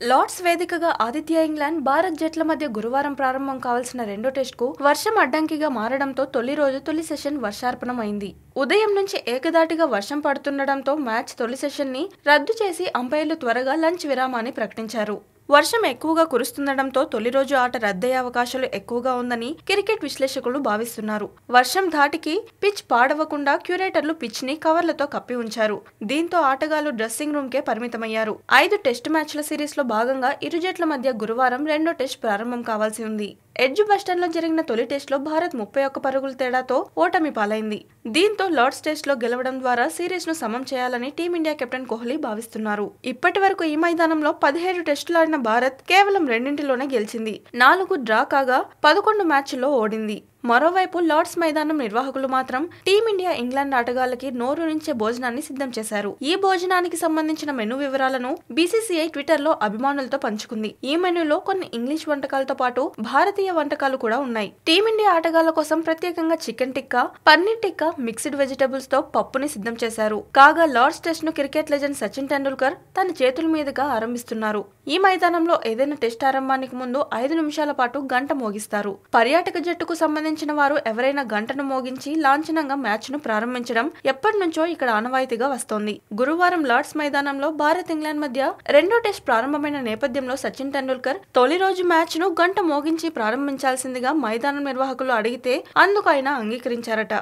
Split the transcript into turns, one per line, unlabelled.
Lord's వేదికగా ఆతిథ్య England Bharat జట్ల మధ్య గురువారం ప్రారంభం కావాల్సిన రెండో టెస్టుకు వర్షం అడ్డంకిగా మారడంతో తొలి రోజు తొలి సెషన్ వర్షార్పణం అయింది ఉదయం నుంచి ఏకదాటిగా వర్షం పడుతుండటంతో మ్యాచ్ తొలి సెషన్ని రద్దు చేసి అంపైర్లు త్వరగా లంచ్ విరామాన్ని ప్రకటించారు. వర్షం ఎక్కువగా కురుస్తుండటంతో తొలి రోజు ఆట రద్దయ్యే అవకాశాలు ఎక్కువగా ఉందని క్రికెట్ విశ్లేషకులు భావిస్తున్నారు. వర్షం ధాటికి పిచ్ పాడవకుండా క్యూరేటర్లు పిచ్ని కవర్లతో కప్పి ఉంచారు. దీంతో ఆటగాళ్ళు డ్రెస్సింగ్ రూమ్ కే పరిమితమయ్యారు. ఐదు టెస్ట్ మ్యాచ్ల సిరీస్లో భాగంగా ఇరు జట్ల మధ్య గురువారం రెండో టెస్ట్ ప్రారంభం కావాల్సి ఉంది. ఎడ్జ్ బస్టన్లో జరిగిన తొలి టెస్ట్లో భారత్ ముప్పై ఒక్క పరుగుల తేడాతో ఓటమి పాలైంది. దీంతో లార్డ్స్ టెస్ట్లో గెలవడం ద్వారా సిరీస్ను సమం చేయాలని టీమిండియా కెప్టెన్ కోహ్లీ భావిస్తున్నారు. ఇప్పటి వరకు ఈ మైదానంలో పదిహేడు టెస్టులు ఆడిన భారత్ కేవలం రెండింటిలోనే గెలిచింది. నాలుగు డ్రా కాగా పదకొండు మ్యాచ్ల్లో ఓడింది. మరోవైపు లార్డ్స్ మైదానం నిర్వాహకులు మాత్రం టీమిండియా ఇంగ్లాండ్ ఆటగాళ్ళకి నోరు నుంచే భోజనాన్ని సిద్ధం చేశారు. ఈ భోజనానికి సంబంధించిన మెనూ వివరాలను బీసీసీఐ ట్విట్టర్లో అభిమానులతో పంచుకుంది. ఈ మెనూలో కొన్ని ఇంగ్లీష్ వంటకాలతో పాటు భారతీయ వంటకాలు కూడా ఉన్నాయి. టీమిండియా ఆటగాళ్ళ కోసం ప్రత్యేకంగా చికెన్ టిక్కా పన్నీర్ టిక్కా మిక్స్డ్ వెజిటబుల్స్తో పప్పుని సిద్ధం చేశారు. కాగా లార్డ్స్ టెస్ట్ను క్రికెట్ లెజెండ్ సచిన్ టెండూల్కర్ తన చేతుల మీదుగా ఆరంభిస్తున్నారు. ఈ మైదానంలో ఏదైనా టెస్ట్ ఆరంభానికి ముందు ఐదు నిమిషాల పాటు గంట మోగిస్తారు. పర్యాటక జట్టుకు సంబంధించిన వారు ఎవరైనా గంటను మోగించి లాంఛనంగా మ్యాచ్ను ప్రారంభించడం ఎప్పటి నుంచో ఇక్కడ ఆనవాయితీగా వస్తోంది. గురువారం లార్డ్స్ మైదానంలో భారత్ ఇంగ్లాండ్ మధ్య రెండో టెస్ట్ ప్రారంభమైన నేపథ్యంలో సచిన్ టెండూల్కర్ తొలి రోజు మ్యాచ్ను గంట మోగించి ప్రారంభించాల్సిందిగా మైదానం నిర్వాహకులు అడిగితే అందుకు ఆయన అంగీకరించారట.